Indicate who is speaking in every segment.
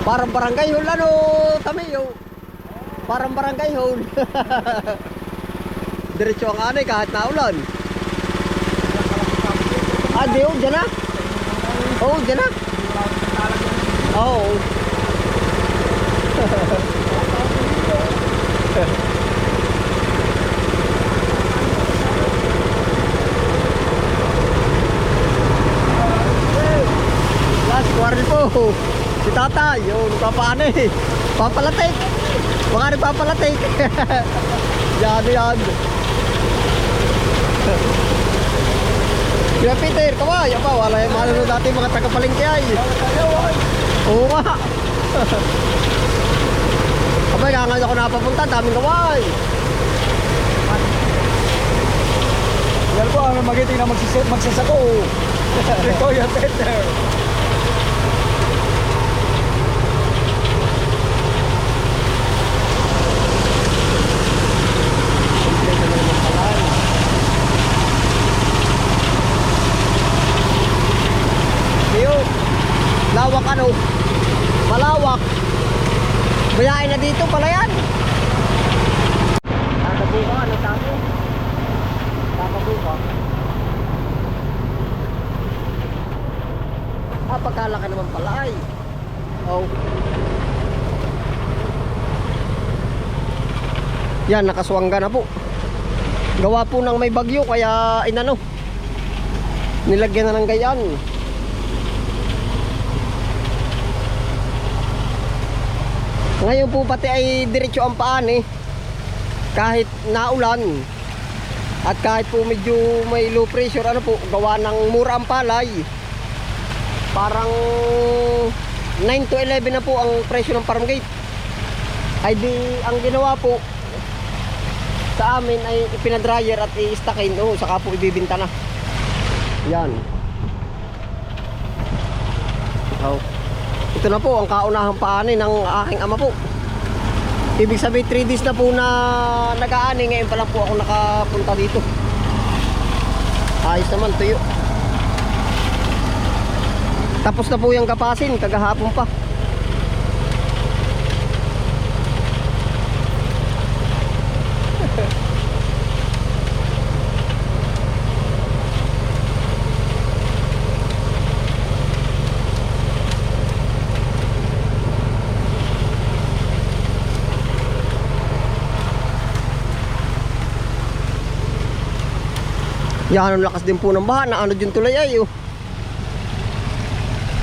Speaker 1: Parang barangay hall ano, Tamiyo. Parang barangay hall. Diretso ang anay kahit naulan. Ah, di oh, dyan na. Oh, dyan na. Oo. papaano eh. Papalatik. Baka nagpapalatik. yan, yan. Kuya Peter, kaway. Apa, wala yung mga nanonood dati mga taga-palengke ay. Oo nga. Abay, ngayon ako napapunta, daming kaway.
Speaker 2: Yan po ang magiting na magsasako. Kuya Peter.
Speaker 1: Iyo, lawak ano, malawak. Bayain na dito pala yan. Tatabu ka, ano tamo? Tatabu ka. Ah, pagkalaki naman pala ay. Oh. Yan, nakaswangga na po. Gawa po ng may bagyo, kaya inano. Nilagyan na ng gayan. Ngayon po pati ay diretso ang paan eh. Kahit naulan at kahit po medyo may low pressure ano po, gawa ng mura ang palay. Parang 9 to 11 na po ang presyo ng farm gate. Ay di ang ginawa po sa amin ay ipinadryer at i-stackin oh, saka po ibibinta na. Yan. Oh. Ito na po ang kaunahang paani ng aking ama po. Ibig sabihin 3 days na po na nag-aani. Ngayon pa lang po ako nakapunta dito. Ayos naman tuyo. Tapos na po yung kapasin kagahapon pa. Yan ang lakas din po ng baha. Naanod yung tulay ay oh.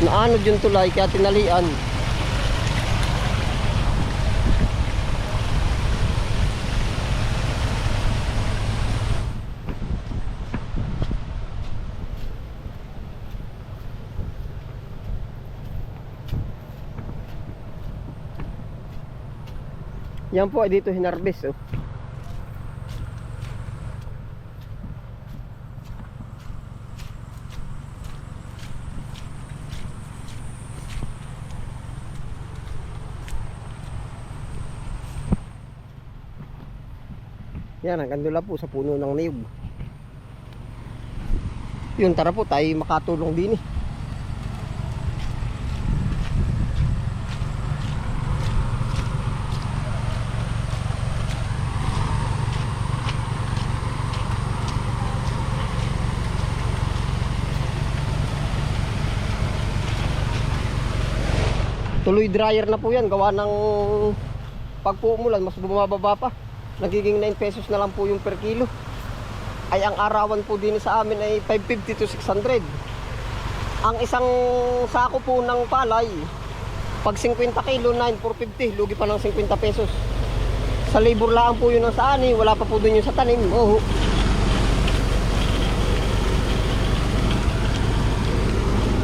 Speaker 1: Naanod yung tulay kaya tinalian. Yan po dito hinarbis oh. Yan, ang gandula po sa puno ng niyog. Yun, tara po, tayo makatulong din eh. Tuloy dryer na po yan, gawa ng pag po umulan, mas bumababa pa. Nagiging 9 pesos na lang po yung per kilo. Ay ang arawan po din sa amin ay 550 to 600. Ang isang sako po ng palay, pag 50 kilo, 9, 450, lugi pa ng 50 pesos. Sa labor lang po yun ang sa ani, wala pa po dun yung sa tanim. Oh.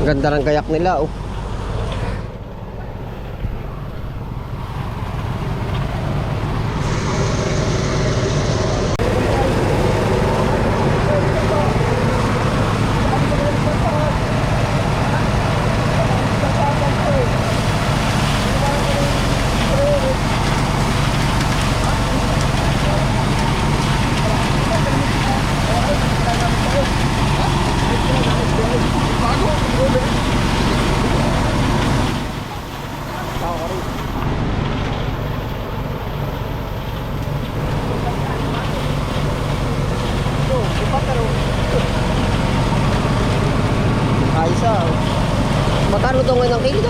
Speaker 1: Ganda ng kayak nila, oh. ako rin. Ito, iba pero... Ay, ah. isa. Magkano daw ngayon ang kilo?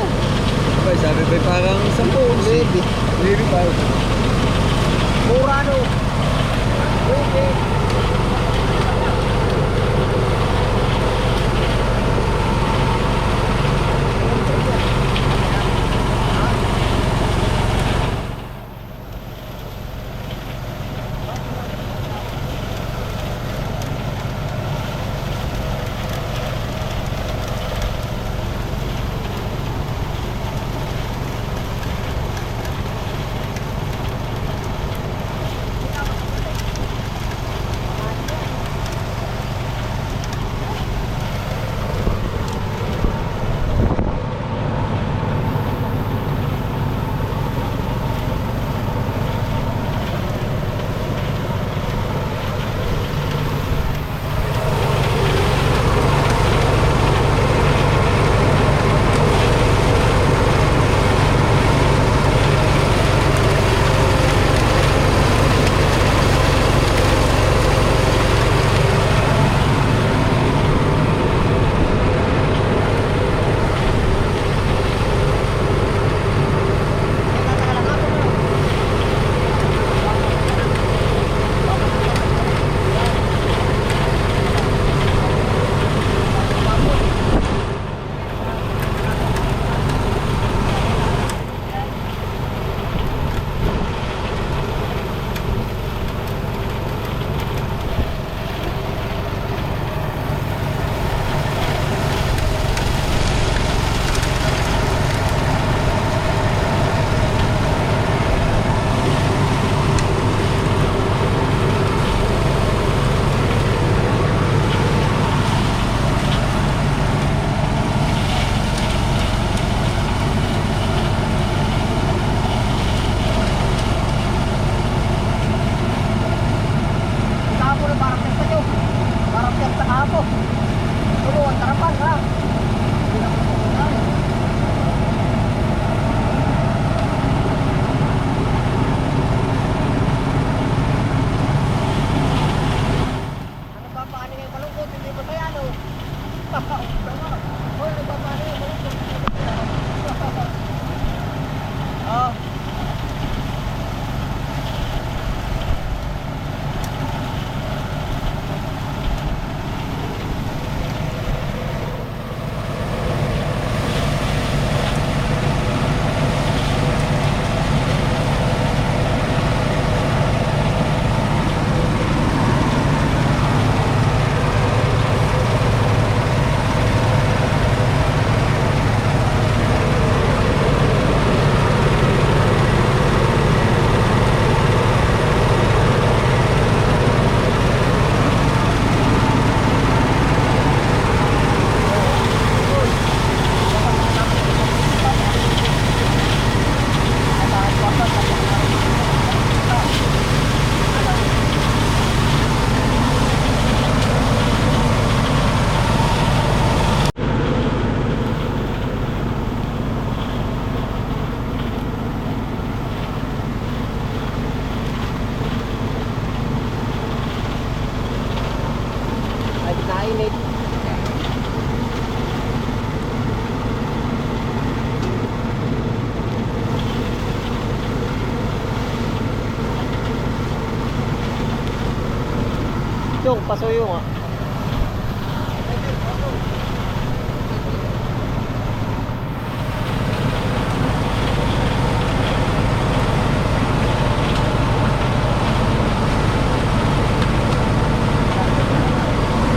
Speaker 1: Yung, pasuyo nga.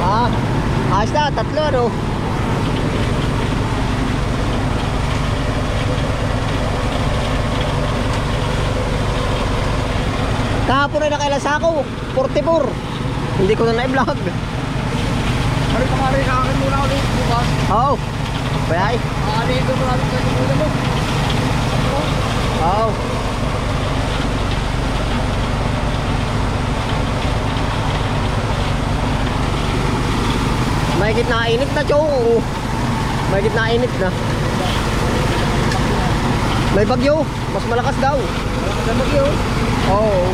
Speaker 1: Ah, ayos na, tatlo ano. Kahapon na nakailan sa ako, 44. Hindi ko na na-vlog.
Speaker 2: Pare pare kakakin muna ulit bukas.
Speaker 1: Oo. Oh, bayay.
Speaker 2: Aanito mo natin kayo muna mo.
Speaker 1: Oo. Oh. May gitna init na, chong. May gitna init na. May bagyo. Mas malakas daw.
Speaker 2: Sa bagyo.
Speaker 1: Oo.